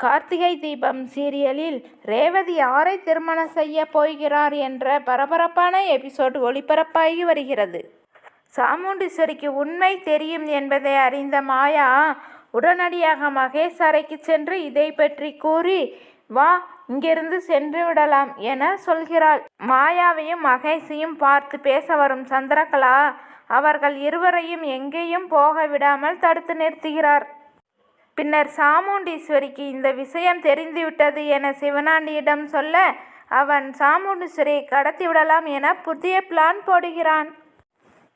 கார்த்திகை தீபம் சீரியலில் ரேவதி யாரை திருமணம் செய்ய போகிறார் என்ற பரபரப்பான எபிசோடு ஒளிபரப்பாகி வருகிறது. சாமுண்டீஸ்வரிக்கு உண்மை தெரியும் என்பதை அறிந்த மாயா உடனடியாக மகேஷ் அறைக்கு சென்று இதை பற்றி கூறி வா இங்கிருந்து சென்று விடலாம் என சொல்கிறாள். மாயாவையும் மகேஷையும் பார்த்து பேச வரும் சந்திரகலா அவர்கள் இருவரையும் எங்கேயும் போக விடாமல் தடுத்து நிறுத்துகிறார். பின்னர் சாமுண்டீஸ்வரிக்கு இந்த விஷயம் தெரிந்துவிட்டது என சிவனாண்டியிடம் சொல்ல அவன் சாமுண்டீஸ்வரியை கடத்திவிடலாம் என புதிய பிளான் போடுகிறான்.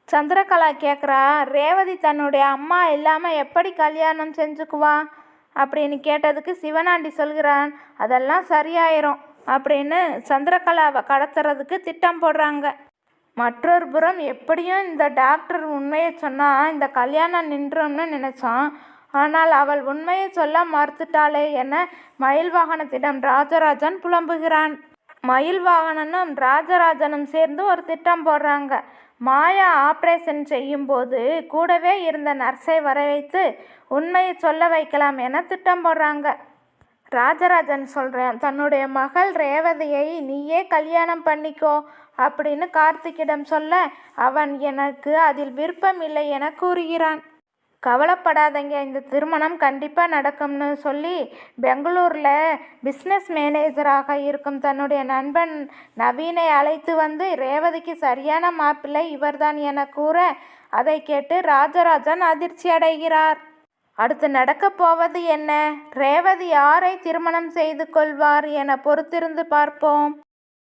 சந்திரகலா கேட்குறா ரேவதி தன்னுடைய அம்மா இல்லாமல் எப்படி கல்யாணம் செஞ்சுக்குவா? அப்படின்னு கேட்டதுக்கு சிவனாண்டி சொல்கிறான் அதெல்லாம் சரியாயிரும் அப்படின்னு சந்திரகலாவை கடத்துறதுக்கு திட்டம் போடுறாங்க. மற்றொரு புறம் எப்படியும் இந்த டாக்டர் உண்மையை சொன்னால் இந்த கல்யாணம் நின்றோம்னு நினச்சான். ஆனால் அவள் உண்மையை சொல்ல மறுத்துட்டாளே என மயில் வாகனத்திடம் ராஜராஜன் புலம்புகிறான். மயில் வாகனனும் ராஜராஜனும் சேர்ந்து ஒரு திட்டம் போடுறாங்க. மாயா ஆப்ரேஷன் செய்யும்போது கூடவே இருந்த நர்ஸை வர வைத்து உண்மையை சொல்ல வைக்கலாம் என திட்டம் போடுறாங்க. ராஜராஜன் சொல்கிறேன் தன்னுடைய மகள் ரேவதியை நீயே கல்யாணம் பண்ணிக்கோ அப்படின்னு கார்த்திக்கிடம் சொல்ல அவன் எனக்கு அதில் விருப்பம் இல்லை என கூறுகிறான். கவலைப்படாதங்க. இந்த திருமணம் கண்டிப்பாக நடக்கும்னு சொல்லி பெங்களூரில் பிஸ்னஸ் மேனேஜராக இருக்கும் தன்னுடைய நண்பன் நவீனை அழைத்து வந்து ரேவதிக்கு சரியான மாப்பிள்ளை இவர்தான் என கூற அதை கேட்டு ராஜராஜன் அதிர்ச்சி அடைகிறார். அடுத்து நடக்கப் போவது என்ன? ரேவதி யாரை திருமணம் செய்து கொள்வார் என பொறுத்திருந்து பார்ப்போம்.